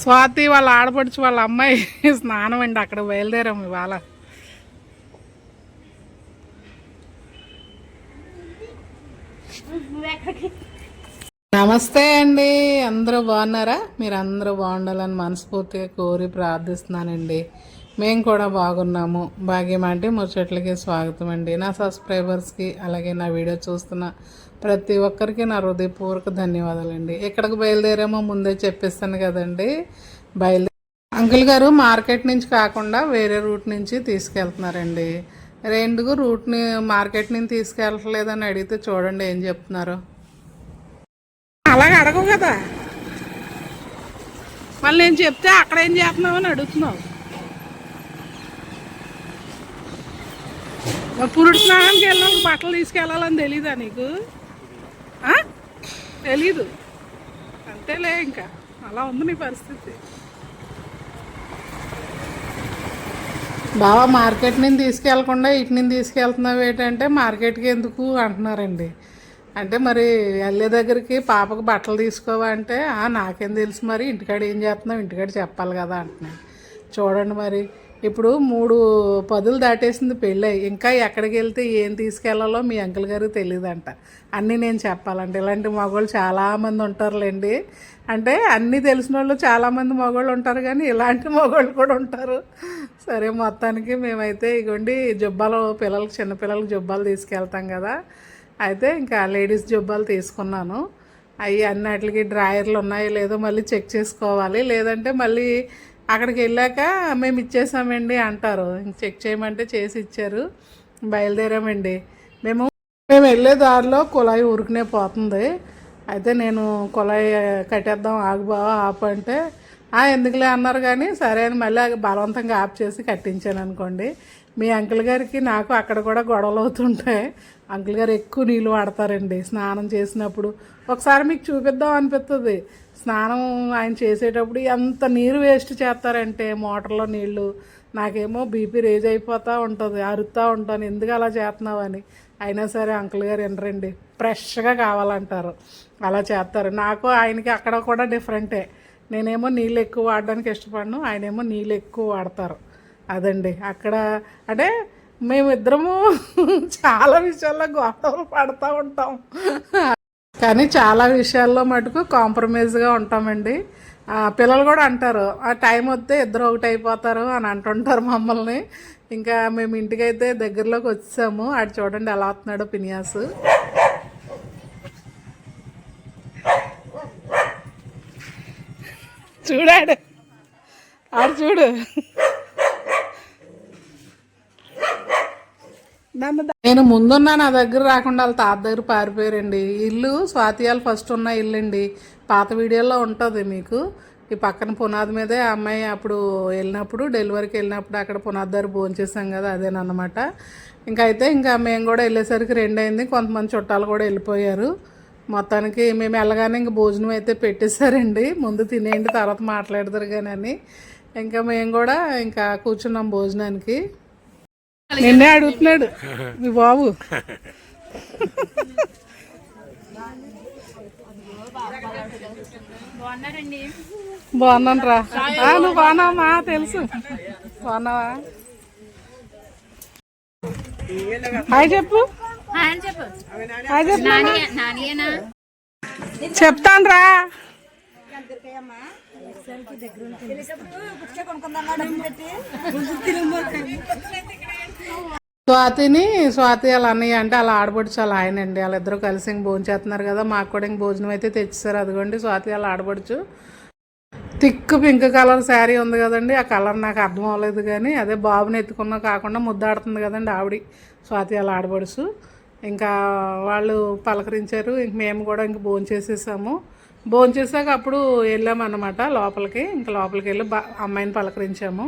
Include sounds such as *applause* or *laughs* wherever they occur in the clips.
స్వాతి వాళ్ళ ఆడపడుచు వాళ్ళ అమ్మాయి *laughs* స్నానం అండి అక్కడ బయలుదేరాము ఇవాళ. నమస్తే అండి అందరూ బాగున్నారా? మీరు అందరూ బాగుండాలని మనస్ఫూర్తిగా కోరి ప్రార్థిస్తున్నానండి. మేము కూడా బాగున్నాము. భాగ్యం అంటే ముచ్చట్లకి స్వాగతం అండి. నా సబ్స్క్రైబర్స్కి అలాగే నా వీడియో చూస్తున్న ప్రతి ఒక్కరికి నా హృదయపూర్వక ధన్యవాదాలండి. ఎక్కడికి బయలుదేరామో ముందే చెప్పిస్తాను కదండి. బయలుదేరి అంకుల్ గారు మార్కెట్ నుంచి కాకుండా వేరే రూట్ నుంచి తీసుకెళ్తున్నారండి. ఎందుకు రూట్ని మార్కెట్ నుంచి తీసుకెళ్ళట్లేదని అడిగితే చూడండి ఏం చెప్తున్నారు. అలాగే అడగవు కదా. మళ్ళీ నేను చెప్తే అక్కడ ఏం చేస్తున్నావు అని అడుగుతున్నావు. పురుడు స్నానానికి వెళ్ళినప్పుడు బట్టలు తీసుకెళ్ళాలని తెలీదా నీకు? తెలీదు. అంతేలే ఇంకా. అలా ఉంది నీ పరిస్థితి. బావా మార్కెట్ నుంచి తీసుకెళ్ళకుండా ఇటు నుంచి తీసుకెళ్తున్నావు ఏంటంటే మార్కెట్కి ఎందుకు అంటున్నారండి. అంటే మరి వెళ్ళే దగ్గరికి పాపకు బట్టలు తీసుకోవా అంటే నాకేం తెలుసు మరి ఇంటికాడ ఏం చేస్తున్నావు ఇంటికాడ చెప్పాలి కదా అంటున్నాను చూడండి మరి. ఇప్పుడు మూడు పదులు దాటేసింది పెళ్ళి. ఇంకా ఎక్కడికి వెళ్తే ఏం తీసుకెళ్ళాలో మీ అంకుల్ గారు తెలియదంట అన్నీ నేను చెప్పాలంటే. ఇలాంటి మగవాళ్ళు చాలామంది ఉంటారులేండి. అంటే అన్నీ తెలిసిన వాళ్ళు చాలామంది మగవాళ్ళు ఉంటారు కానీ ఇలాంటి మగవాళ్ళు కూడా ఉంటారు. సరే మొత్తానికి మేమైతే ఇగోండి జుబ్బాలు పిల్లలకి చిన్నపిల్లలకి జుబ్బాలు తీసుకెళ్తాం కదా. అయితే ఇంకా లేడీస్ జుబ్బాలు తీసుకున్నాను. అవి అన్నిటికి డ్రాయర్లు ఉన్నాయో లేదో మళ్ళీ చెక్ చేసుకోవాలి. లేదంటే మళ్ళీ అక్కడికి వెళ్ళాక మేము ఇచ్చేసామండి అంటారు. ఇంక చెక్ చేయమంటే చేసి ఇచ్చారు. బయలుదేరామండి. మేము మేము వెళ్ళే దారిలో కుళాయి ఉరికినే పోతుంది. అయితే నేను కుళాయి కట్టేద్దాం ఆగుబావా ఆపు అంటే "ఆ, ఎందుకులే అన్నారు కానీ సరే అని మళ్ళీ బలవంతంగా ఆపు చేసి కట్టించాను అనుకోండి. మీ అంకుల్ గారికి నాకు అక్కడ కూడా గొడవలు అవుతుంటాయి. అంకుల్ గారు ఎక్కువ నీళ్ళు వాడతారండి. స్నానం చేసినప్పుడు ఒకసారి మీకు చూపిద్దాం అనిపిస్తుంది స్నానం ఆయన చేసేటప్పుడు ఎంత నీరు వేస్ట్ చేస్తారంటే మోటార్లో నీళ్ళు. నాకేమో బీపీ రేజ్ అయిపోతూ ఉంటుంది అరుతూ ఉంటాను. ఎందుకు అలా చేస్తున్నావు అని అయినా సరే అంకుల్ గారు వినరండి. ఫ్రెష్గా కావాలంటారు. అలా చేస్తారు. నాకు ఆయనకి అక్కడ కూడా డిఫరెంటే. నేనేమో నీళ్ళు ఎక్కువ వాడడానికి ఇష్టపడను ఆయనేమో నీళ్ళు ఎక్కువ వాడతారు. అదండి. అక్కడ అంటే మేమిద్దరము *laughs* చాలా విషయాల్లో గొడవలు పడుతూ ఉంటాం. కానీ చాలా విషయాల్లో మటుకు కాంప్రమైజ్గా ఉంటామండి. పిల్లలు కూడా అంటారు ఆ టైం వస్తే ఇద్దరు ఒకటి అయిపోతారు అని అంటుంటారు మమ్మల్ని. ఇంకా మేము ఇంటికైతే దగ్గరలోకి వచ్చాము. ఆడు చూడండి ఎలా వస్తున్నాడో పినియాసు. చూడాడు. ఆడు చూడు. నేను ముందున్న నా దగ్గర రాకుండా వాళ్ళ తాత దగ్గర పారిపోయారండి. ఇల్లు స్వాతియాలు ఫస్ట్ ఉన్న ఇల్లు అండి పాత వీడియోలో ఉంటుంది మీకు. ఈ పక్కన పునాది మీదే ఆ అమ్మాయి అప్పుడు వెళ్ళినప్పుడు డెలివరీకి వెళ్ళినప్పుడు అక్కడ పునాది దగ్గర భోంచేసాం కదా అదేనమాట ఇంకా అయితే ఇంకా మేము కూడా వెళ్ళేసరికి రెండు అయింది కొంతమంది చుట్టాలు కూడా వెళ్ళిపోయారు. మొత్తానికి మేము వెళ్ళగానే ఇంక భోజనం అయితే పెట్టేశారండి. ముందు తినేయండి తర్వాత మాట్లాడతారు కానీ అని. ఇంకా మేము కూడా ఇంకా కూర్చున్నాం భోజనానికి. నిన్నే అడుగుతున్నాడు. మీ బాబు. బాగున్నాను రా ఆ, నువ్వు బాగున్నావమ్మా తెలుసు. బాగున్నావా? హాయ్ చెప్పు. హాయ్ చెప్పు. చెప్తాను రా స్వాతిని స్వాతి వాళ్ళ అన్నయ్య అంటే అలా ఆడబడుచు అలా ఆయనండి. వాళ్ళిద్దరూ కలిసి ఇంక భోజనం చేస్తున్నారు కదా మాకు కూడా ఇంక భోజనం అయితే తెచ్చేసారు అదిగోండి స్వాతి వాళ్ళ ఆడబడుచు థిక్ పింక్ కలర్ శారీ ఉంది కదండి ఆ కలర్ నాకు అర్థం అవ్వలేదు కానీ అదే బాబుని ఎత్తుకున్నా కాకుండా ముద్దాడుతుంది కదండి ఆవిడ స్వాతి అలా ఆడబడుచు ఇంకా వాళ్ళు పలకరించారు ఇంక మేము కూడా ఇంక భోజనం చేసేసాము. భోజనం చేసాక అప్పుడు వెళ్ళామన్నమాట లోపలికి ఇంకా లోపలికి వెళ్ళి బా అమ్మాయిని పలకరించాము.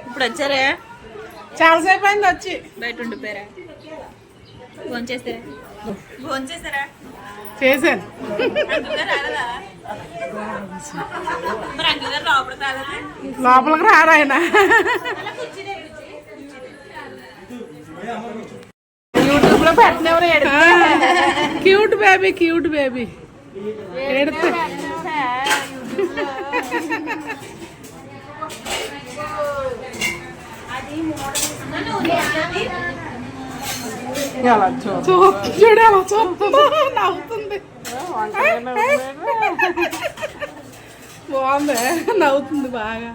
ఇప్పుడు వచ్చారా? చాలాసేపు అయింది వచ్చి. బయట ఉండిపోయారా? ఫోన్ చేస్తారా ఫోన్ చేస్తారా చేశాను రాలేదా మరి అంకుల్ గారు లోపల తాగదు లోపలికి రారు ఆయన యూట్యూబ్లో పెట్టినెవరు క్యూట్ బేబీ క్యూట్ బేబీ ఎడితే ఎలా చూడు ఎలా చూస్తుందో నవ్వుతుంది. బాగుంది నవ్వుతుంది బాగా.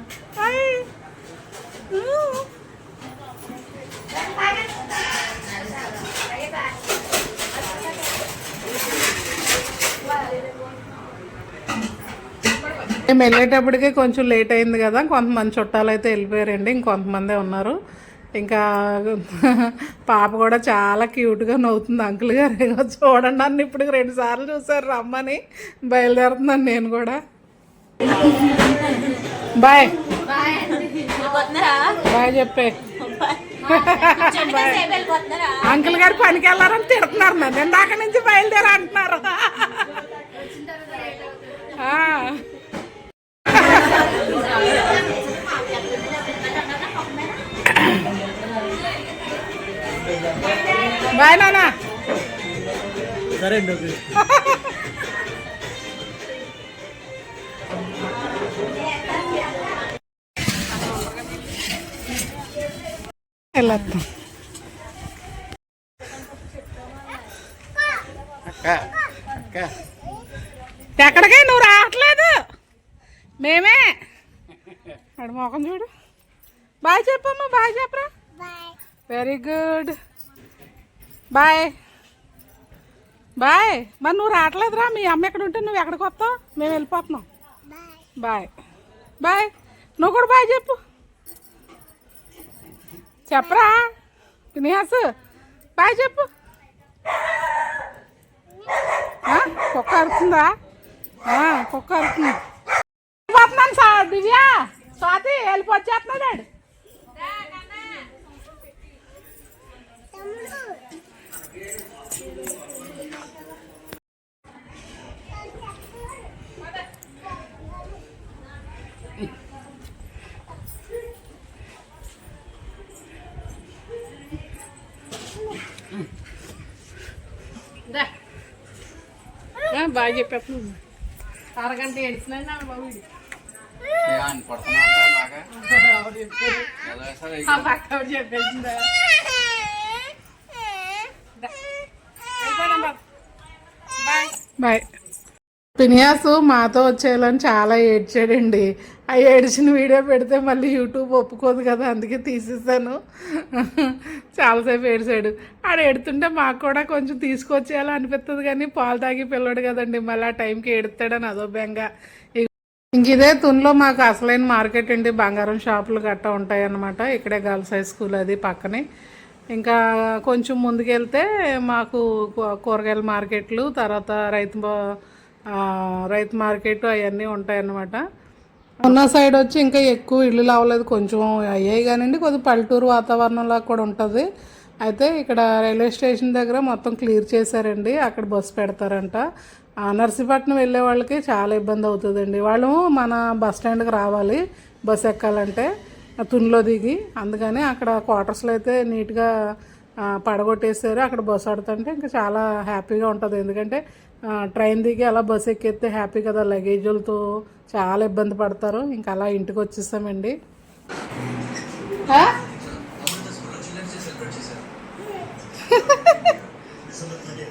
మేము వెళ్ళేటప్పటికే కొంచెం లేట్ అయింది కదా కొంతమంది చుట్టాలు అయితే వెళ్ళిపోయారండి ఇంకొంతమందే ఉన్నారు. ఇంకా పాప కూడా చాలా క్యూట్గా నవ్వుతుంది అంకుల్ గారు. చూడండి నన్ను ఇప్పుడు రెండు సార్లు చూసారు రమ్మని. బయలుదేరుతున్నాను నేను కూడా. బాయ్. బాయ్ చెప్పే. అంకుల్ గారు పనికి వెళ్ళారని తిడుతున్నారు నన్ను. ఇందాక నుంచి బయలుదేరా అంటున్నారు. బాయ్ నానా సరే అక్క ఎక్కడికి? నువ్వు రావట్లేదు. మేమే. అడు మొఖం చూడు. బాయ్ చెప్పమ్మా బాయ్ చెప్పరా? Very good boy. బాయ్. మరి నువ్వు రావట్లేదురా. మీ అమ్మ ఎక్కడ ఉంటే నువ్వు ఎక్కడికి వస్తావు? మేము వెళ్ళిపోతున్నాం. బాయ్. బాయ్. నువ్వు కూడా బాయ్ చెప్పు. చెప్పరా? నిహాస్ బాయ్ చెప్పు. కుక్క అరుతుందా కుక్క అరుతుంది. పోతున్నాను సార్. దివ్య బాగా చెప్పేస్తున్నాను అరగంట ఏడుస్తున్నాను బాబు. బాగా బాయ్. పినియాసు మాతో వచ్చేయాలని చాలా ఏడ్చాడండి. ఆ ఏడిచిన వీడియో పెడితే మళ్ళీ యూట్యూబ్ ఒప్పుకోదు కదా అందుకే తీసేసాను చాలాసేపు ఏడిచాడు. ఆడ ఏడుతుంటే మాకు కూడా కొంచెం తీసుకొచ్చేయాలి అనిపిస్తుంది కానీ పాలు తాగి పిల్లడు కదండి మళ్ళీ ఆ టైంకి ఏడుతాడని అదో బెంగ. ఇంక ఇదే తునిలో మాకు అసలైన మార్కెట్ అండి బంగారం షాపులు గట్టా ఉంటాయి అన్నమాట ఇక్కడే గర్ల్స్ హై స్కూల్ అది పక్కనే. ఇంకా కొంచెం ముందుకెళ్తే మాకు కూరగాయల మార్కెట్లు తర్వాత రైతు బా- రైతు మార్కెట్ అవన్నీ ఉంటాయన్నమాట. ఉన్న సైడ్ వచ్చి ఇంకా ఎక్కువ ఇల్లు అవ్వలేదు కొంచెం అయ్యాయి కానివ్వండి కొద్దిగా పల్లెటూరు వాతావరణంలా కూడా ఉంటుంది. అయితే ఇక్కడ రైల్వే స్టేషన్ దగ్గర మొత్తం క్లియర్ చేశారండి అక్కడ బస్సు పెడతారంట. నర్సీపట్నం వెళ్ళే వాళ్ళకి చాలా ఇబ్బంది అవుతుందండి. వాళ్ళు మన బస్ స్టాండ్కి రావాలి బస్ ఎక్కాలంటే తునిలో దిగి అందుకని అక్కడ క్వార్టర్స్లో అయితే నీట్గా పడగొట్టేశారు. అక్కడ బస్సు ఆడుతుంటే ఇంకా చాలా హ్యాపీగా ఉంటుంది. ఎందుకంటే ట్రైన్ దిగి అలా బస్సు ఎక్కేస్తే హ్యాపీ కదా లగేజీలతో చాలా ఇబ్బంది పడతారు. ఇంకా అలా ఇంటికి వచ్చేసామండి.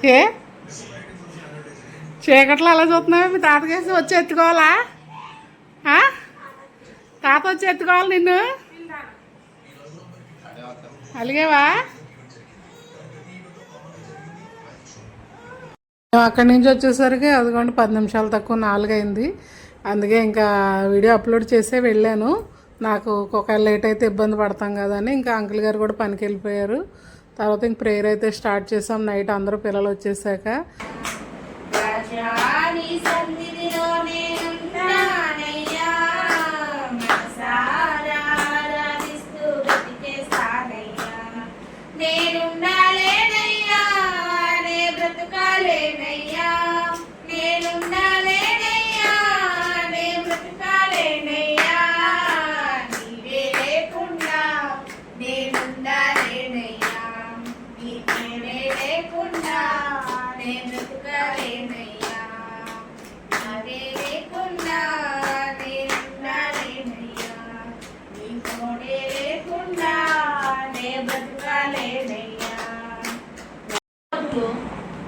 ఏ? చీకట్లో అలా చూస్తున్నావా? మీ తాతకేసి వచ్చి ఎత్తుకోవాలా? తాత వచ్చి ఎత్తుకోవాలి నిన్ను? అలిగేవా? మేము అక్కడి నుంచి వచ్చేసరికి అదిగోండి పది నిమిషాలు తక్కువ నాలుగైంది. అందుకే ఇంకా వీడియో అప్లోడ్ చేసే వెళ్ళాను. నాకు ఒక లేట్ అయితే ఇబ్బంది పడతాం కదా అని ఇంకా అంకుల్ గారు కూడా పనికి వెళ్ళిపోయారు. తర్వాత ఇంక ప్రేయర్ అయితే స్టార్ట్ చేసాం. నైట్ అందరూ పిల్లలు వచ్చేసాక.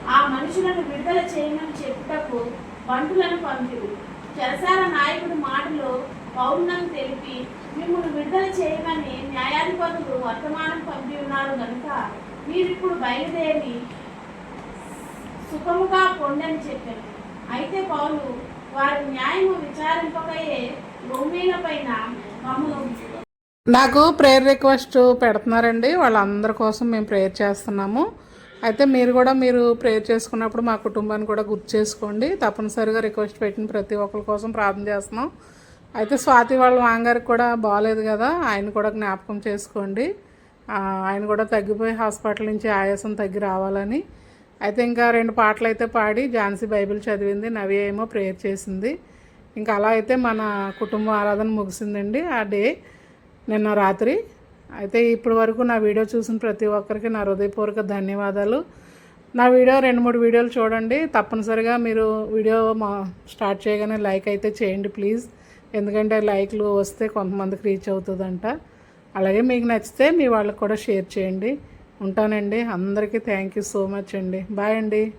ఆ మనుషులను విడుదల చేయమని చెప్పుటకు బంటులను పంపిరు. చెరసాల నాయకుడు మాటలు పౌరులను తెలిపి మిమ్మల్ని విడుదల చేయమని న్యాయాధిపతులు వర్తమానం పంపి ఉన్నారు కనుక మీరిప్పుడు బయలుదేరి సుఖముగా పొండని చెప్పారు అయితే పౌలు వారి న్యాయము విచారింపకయే రొమ్మీల పైన నాకు ప్రేయర్ రిక్వెస్ట్ పెడుతున్నారండి. వాళ్ళందరి కోసం మేము ప్రేయర్ చేస్తున్నాము. అయితే మీరు కూడా మీరు ప్రేయర్ చేసుకున్నప్పుడు మా కుటుంబాన్ని కూడా గుర్తు చేసుకోండి. తప్పనిసరిగా రిక్వెస్ట్ పెట్టిన ప్రతి ఒక్కరి కోసం ప్రార్థన చేస్తున్నాం. అయితే స్వాతి వాళ్ళ మాంగారికి కూడా బాగాలేదు కదా. ఆయన కూడా జ్ఞాపకం చేసుకోండి. ఆయన కూడా తగ్గిపోయి హాస్పిటల్ నుంచి ఆయాసం తగ్గి రావాలని. అయితే ఇంకా రెండు పాటలు అయితే పాడి ఝాన్సీ బైబిల్ చదివింది నవి ఏమో ప్రేయర్ చేసింది. ఇంకా అలా అయితే మన కుటుంబ ఆరాధన ముగిసిందండి ఆ డే నిన్న రాత్రి. అయితే ఇప్పటి వరకు నా వీడియో చూసిన ప్రతి ఒక్కరికి నా హృదయపూర్వక ధన్యవాదాలు. నా వీడియో రెండు మూడు వీడియోలు చూడండి. తప్పనిసరిగా మీరు వీడియో మా స్టార్ట్ చేయగానే లైక్ అయితే చేయండి ప్లీజ్. ఎందుకంటే లైక్లు వస్తే కొంతమందికి రీచ్ అవుతుందంట. అలాగే మీకు నచ్చితే మీ వాళ్ళకి కూడా షేర్ చేయండి. ఉంటానండి. అందరికీ థ్యాంక్ యూ సో మచ్ అండి. బాయ్ అండి.